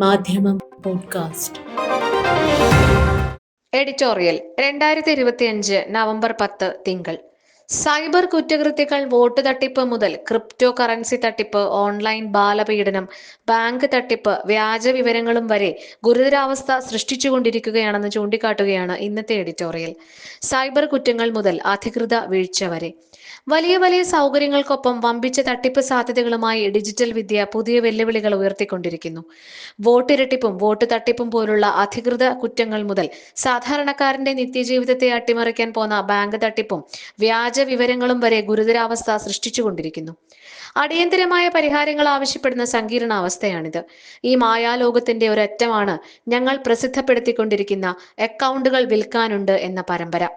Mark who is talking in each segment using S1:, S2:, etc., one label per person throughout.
S1: മാധ്യമം podcast.
S2: Editorial രണ്ടായിരത്തി ഇരുപത്തിയഞ്ച് നവംബർ പത്ത് തിങ്കൾ. സൈബർ കുറ്റകൃത്യങ്ങൾ വോട്ട് തട്ടിപ്പ് മുതൽ ക്രിപ്റ്റോ കറൻസി തട്ടിപ്പ് ഓൺലൈൻ ബാലപീഡനം ബാങ്ക് തട്ടിപ്പ് വ്യാജ വിവരങ്ങളും വരെ ഗുരുതരാവസ്ഥ സൃഷ്ടിച്ചുകൊണ്ടിരിക്കുകയാണെന്ന് ചൂണ്ടിക്കാട്ടുകയാണ് ഇന്നത്തെ എഡിറ്റോറിയൽ. സൈബർ കുറ്റങ്ങൾ മുതൽ അധികൃത വീഴ്ച വരെ. വലിയ വലിയ സൗകര്യങ്ങൾക്കൊപ്പം വമ്പിച്ച തട്ടിപ്പ് സാധ്യതകളുമായി ഡിജിറ്റൽ വിദ്യ പുതിയ വെല്ലുവിളികൾ ഉയർത്തിക്കൊണ്ടിരിക്കുന്നു. വോട്ടിരട്ടിപ്പും വോട്ട് തട്ടിപ്പും പോലുള്ള അധികൃത കുറ്റങ്ങൾ മുതൽ സാധാരണക്കാരന്റെ നിത്യജീവിതത്തെ അട്ടിമറിക്കാൻ പോന്ന ബാങ്ക് തട്ടിപ്പും വ്യാജ വിവരങ്ങളും വരെ ഗുരുതരാവസ്ഥ സൃഷ്ടിച്ചുകൊണ്ടിരിക്കുന്നു. അടിയന്തരമായ പരിഹാരങ്ങൾ ആവശ്യപ്പെടുന്ന സങ്കീർണാവസ്ഥയാണിത്. ഈ മായാലോകത്തിന്റെ ഒരറ്റമാണ് ഞങ്ങൾ പ്രസിദ്ധപ്പെടുത്തിക്കൊണ്ടിരിക്കുന്ന അക്കൗണ്ടുകൾ വിൽക്കാനുണ്ട് എന്ന പരമ്പര.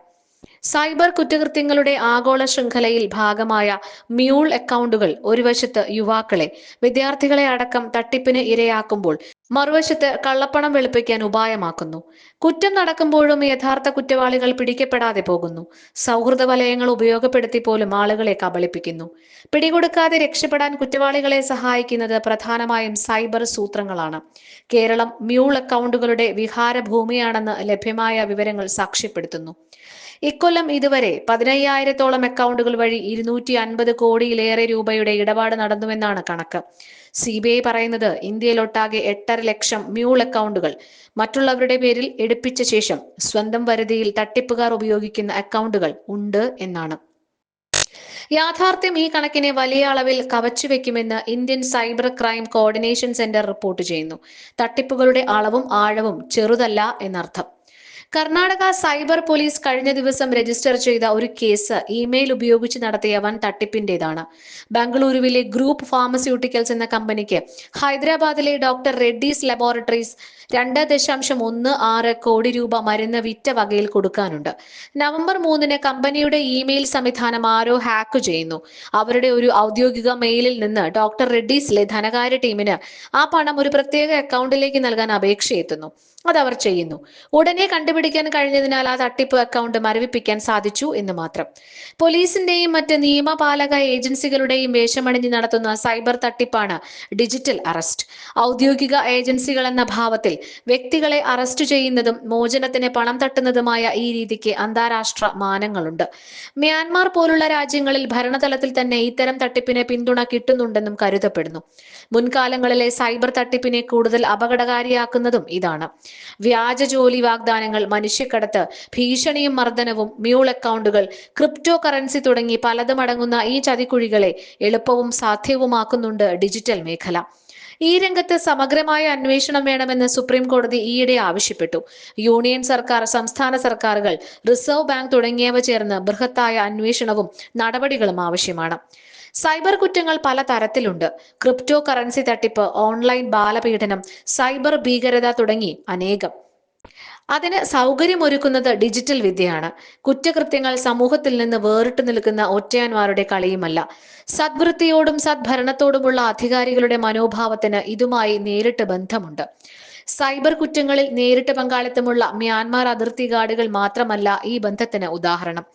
S2: സൈബർ കുറ്റകൃത്യങ്ങളുടെ ആഗോള ശൃംഖലയിൽ ഭാഗമായ മ്യൂൾ അക്കൗണ്ടുകൾ ഒരു വശത്ത് യുവാക്കളെ വിദ്യാർത്ഥികളെ അടക്കം തട്ടിപ്പിന് ഇരയാക്കുമ്പോൾ മറുവശത്ത് കള്ളപ്പണം വെളുപ്പിക്കാൻ ഉപായമാക്കുന്നു. കുറ്റം നടക്കുമ്പോഴും യഥാർത്ഥ കുറ്റവാളികൾ പിടിക്കപ്പെടാതെ പോകുന്നു. സൗഹൃദ വലയങ്ങൾ ഉപയോഗപ്പെടുത്തി പോലും ആളുകളെ കബളിപ്പിക്കുന്നു. പിടികൊടുക്കാതെ രക്ഷപ്പെടാൻ കുറ്റവാളികളെ സഹായിക്കുന്നത് പ്രധാനമായും സൈബർ സൂത്രങ്ങളാണ്. കേരളം മ്യൂൾ അക്കൗണ്ടുകളുടെ വിഹാര ഭൂമിയാണെന്ന് ലഭ്യമായ വിവരങ്ങൾ സാക്ഷ്യപ്പെടുത്തുന്നു. ഇക്കൊല്ലം ഇതുവരെ പതിനയ്യായിരത്തോളം അക്കൗണ്ടുകൾ വഴി ഇരുന്നൂറ്റി അൻപത് കോടിയിലേറെ രൂപയുടെ ഇടപാട് നടന്നുവെന്നാണ് കണക്ക്. സി ബി ഐ പറയുന്നത് ഇന്ത്യയിലൊട്ടാകെ എട്ടര ലക്ഷം മ്യൂൾ അക്കൗണ്ടുകൾ മറ്റുള്ളവരുടെ പേരിൽ എടുപ്പിച്ച ശേഷം സ്വന്തം വരുതിയിൽ തട്ടിപ്പുകാർ ഉപയോഗിക്കുന്ന അക്കൗണ്ടുകൾ ഉണ്ട് എന്നാണ്. യാഥാർത്ഥ്യം ഈ കണക്കിനെ വലിയ അളവിൽ കവച്ചുവെക്കുമെന്ന് Indian cyber crime coordination centre report ചെയ്യുന്നു. തട്ടിപ്പുകളുടെ അളവും ആഴവും ചെറുതല്ല എന്നർത്ഥം. കർണാടക സൈബർ പോലീസ് കഴിഞ്ഞ ദിവസം രജിസ്റ്റർ ചെയ്ത ഒരു കേസ് ഇമെയിൽ ഉപയോഗിച്ച് നടത്തിയ വൻ തട്ടിപ്പിന്റേതാണ്. ബംഗളൂരുവിലെ ഗ്രൂപ്പ് ഫാർമസ്യൂട്ടിക്കൽസ് എന്ന കമ്പനിക്ക് ഹൈദരാബാദിലെ ഡോക്ടർ റെഡ്ഡീസ് ലബോറട്ടറീസ് രണ്ട് ദശാംശം ഒന്ന് ആറ് കോടി രൂപ മരുന്ന് വിറ്റ വകയിൽ കൊടുക്കാനുണ്ട്. നവംബർ മൂന്നിന് കമ്പനിയുടെ ഇമെയിൽ സംവിധാനം ആരോ ഹാക്ക് ചെയ്യുന്നു. അവരുടെ ഒരു ഔദ്യോഗിക മെയിലിൽ നിന്ന് ഡോക്ടർ റെഡ്ഡീസിലെ ധനകാര്യ ടീമിന് ആ പണം ഒരു പ്രത്യേക അക്കൗണ്ടിലേക്ക് നൽകാൻ അപേക്ഷയെത്തുന്നു. അത് അവർ ചെയ്യുന്നു. ഉടനെ കണ്ടുപിടിക്കാൻ കഴിഞ്ഞതിനാൽ ആ തട്ടിപ്പ് അക്കൗണ്ട് മരവിപ്പിക്കാൻ സാധിച്ചു എന്ന് മാത്രം. പോലീസിന്റെയും മറ്റ് നിയമപാലക ഏജൻസികളുടെയും വേഷമണിഞ്ഞ് നടത്തുന്ന സൈബർ തട്ടിപ്പാണ് ഡിജിറ്റൽ അറസ്റ്റ്. ഔദ്യോഗിക ഏജൻസികൾ എന്ന ഭാവത്തിൽ വ്യക്തികളെ അറസ്റ്റ് ചെയ്യുന്നതും മോചനത്തിന് പണം തട്ടുന്നതുമായ ഈ രീതിക്ക് അന്താരാഷ്ട്ര മാനങ്ങളുണ്ട്. മ്യാൻമാർ പോലുള്ള രാജ്യങ്ങളിൽ ഭരണതലത്തിൽ തന്നെ ഇത്തരം തട്ടിപ്പിനെ പിന്തുണ കിട്ടുന്നുണ്ടെന്നും കരുതപ്പെടുന്നു. മുൻകാലങ്ങളിലെ സൈബർ തട്ടിപ്പിനെ കൂടുതൽ അപകടകാരിയാക്കുന്നതും ഇതാണ്. വ്യാജ ജോലി വാഗ്ദാനങ്ങൾ മനുഷ്യക്കടത്ത് ഭീഷണിയും മർദ്ദനവും മ്യൂൾ അക്കൗണ്ടുകൾ ക്രിപ്റ്റോ കറൻസി തുടങ്ങി പലതും അടങ്ങുന്ന ഈ ചതിക്കുഴികളെ എളുപ്പവും സാധ്യവുമാക്കുന്നുണ്ട് ഡിജിറ്റൽ മേഖല. ഈ രംഗത്ത് സമഗ്രമായ അന്വേഷണം വേണമെന്ന് സുപ്രീം കോടതി ഈയിടെ ആവശ്യപ്പെട്ടു. യൂണിയൻ സർക്കാർ സംസ്ഥാന സർക്കാരുകൾ റിസർവ് ബാങ്ക് തുടങ്ങിയവ ചേർന്ന് ബൃഹത്തായ അന്വേഷണവും നടപടികളും ആവശ്യമാണ്. സൈബർ കുറ്റങ്ങൾ പല തരത്തിലുണ്ട്. ക്രിപ്റ്റോ കറൻസി തട്ടിപ്പ് ഓൺലൈൻ ബാലപീഡനം സൈബർ ഭീകരത തുടങ്ങി അനേകം. അതിന് സൗകര്യമൊരുക്കുന്നത് ഡിജിറ്റൽ വിദ്യയാണ്. കുറ്റകൃത്യങ്ങൾ സമൂഹത്തിൽ നിന്ന് വേറിട്ട് നിൽക്കുന്ന ഒറ്റയാന്മാരുടെ കളിയുമല്ല. സദ്വൃത്തിയോടും സദ്ഭരണത്തോടുമുള്ള അധികാരികളുടെ മനോഭാവത്തിന് ഇതുമായി നേരിട്ട് ബന്ധമുണ്ട്. സൈബർ കുറ്റങ്ങളിൽ നേരിട്ട് പങ്കാളിത്തമുള്ള മ്യാൻമാർ അതിർത്തി ഗാർഡുകൾ മാത്രമല്ല ഈ ബന്ധത്തിന് ഉദാഹരണം.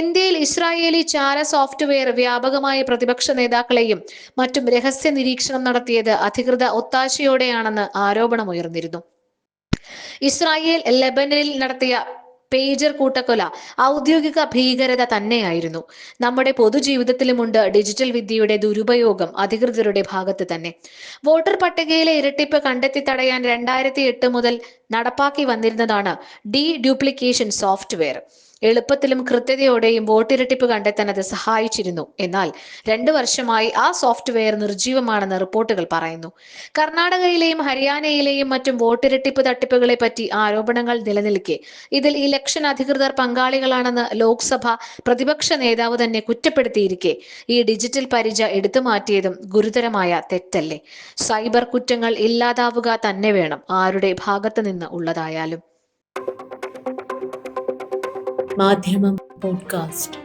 S2: ഇന്ത്യയിൽ ഇസ്രായേലി ചാര സോഫ്റ്റ്വെയർ വ്യാപകമായ പ്രതിപക്ഷ നേതാക്കളെയും മറ്റും രഹസ്യ നിരീക്ഷണം നടത്തിയത് അധികൃത ഒത്താശയോടെയാണെന്ന് ആരോപണമുയർന്നിരുന്നു. ഇസ്രായേൽ ലെബനനിൽ നടത്തിയ പേജർ കൂട്ടക്കൊല ഔദ്യോഗിക ഭീകരത തന്നെയായിരുന്നു. നമ്മുടെ പൊതുജീവിതത്തിലുമുണ്ട് ഡിജിറ്റൽ വിദ്യയുടെ ദുരുപയോഗം അധികൃതരുടെ ഭാഗത്ത് തന്നെ. വോട്ടർ പട്ടികയിലെ ഇരട്ടിപ്പ് കണ്ടെത്തി തടയാൻ രണ്ടായിരത്തി എട്ട് മുതൽ നടപ്പാക്കി വന്നിരുന്നതാണ് ഡി ഡ്യൂപ്ലിക്കേഷൻ സോഫ്റ്റ്വെയർ. എളുപ്പത്തിലും കൃത്യതയോടെയും വോട്ടിരട്ടിപ്പ് കണ്ടെത്താൻ അത് സഹായിച്ചിരുന്നു. എന്നാൽ രണ്ടു വർഷമായി ആ സോഫ്റ്റ്വെയർ നിർജീവമാണെന്ന് റിപ്പോർട്ടുകൾ പറയുന്നു. കർണാടകയിലെയും ഹരിയാനയിലെയും മറ്റും വോട്ടിരട്ടിപ്പ് തട്ടിപ്പുകളെ പറ്റി ആരോപണങ്ങൾ നിലനിൽക്കെ. ഇതിൽ ഇലക്ഷൻ അധികൃതർ പങ്കാളികളാണെന്ന് ലോക്സഭ പ്രതിപക്ഷ നേതാവ് തന്നെ കുറ്റപ്പെടുത്തിയിരിക്കെ. ഈ ഡിജിറ്റൽ പരിച എടുത്തു മാറ്റിയതും ഗുരുതരമായ തെറ്റല്ലേ? സൈബർ കുറ്റങ്ങൾ ഇല്ലാതാവുക തന്നെ വേണം. ആരുടെ ഭാഗത്ത് നിന്ന് ഉള്ളതായാലും.
S1: മാധ്യമം പോഡ്കാസ്റ്റ്.